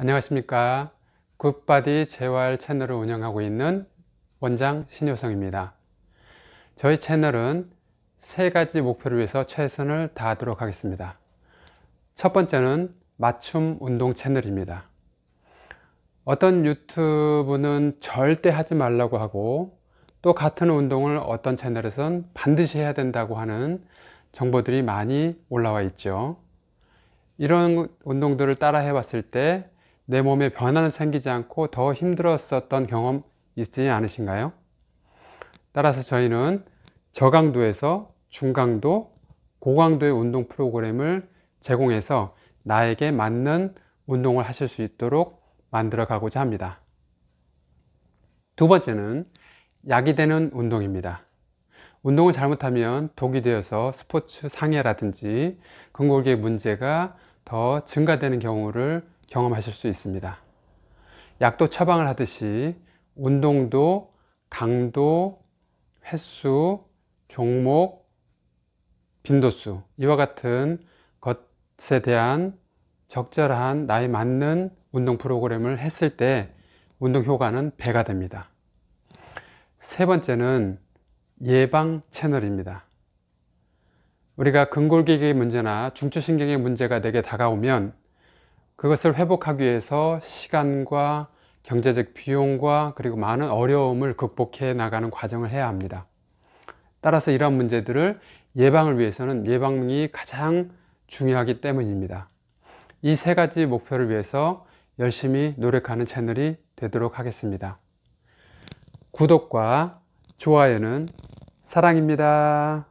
안녕하십니까. 굿바디 재활 채널을 운영하고 있는 원장 신효성입니다. 저희 채널은 세 가지 목표를 위해서 최선을 다하도록 하겠습니다. 첫 번째는 맞춤 운동 채널입니다. 어떤 유튜브는 절대 하지 말라고 하고 또 같은 운동을 어떤 채널에선 반드시 해야 된다고 하는 정보들이 많이 올라와 있죠. 이런 운동들을 따라 해봤을 때 내 몸에 변화는 생기지 않고 더 힘들었었던 경험 있지 않으신가요? 따라서 저희는 저강도에서 중강도, 고강도의 운동 프로그램을 제공해서 나에게 맞는 운동을 하실 수 있도록 만들어 가고자 합니다. 두 번째는 약이 되는 운동입니다. 운동을 잘못하면 독이 되어서 스포츠 상해라든지 근골기의 문제가 더 증가되는 경우를 경험하실 수 있습니다. 약도 처방을 하듯이 운동도 강도, 횟수, 종목, 빈도수 이와 같은 것에 대한 적절한 나에 맞는 운동 프로그램을 했을 때 운동 효과는 배가 됩니다. 세 번째는 예방 채널입니다. 우리가 근골기의 문제나 중추신경의 문제가 내게 다가오면 그것을 회복하기 위해서 시간과 경제적 비용과 그리고 많은 어려움을 극복해 나가는 과정을 해야 합니다. 따라서 이러한 문제들을 예방을 위해서는 예방이 가장 중요하기 때문입니다. 이 세 가지 목표를 위해서 열심히 노력하는 채널이 되도록 하겠습니다. 구독과 좋아요는 사랑입니다.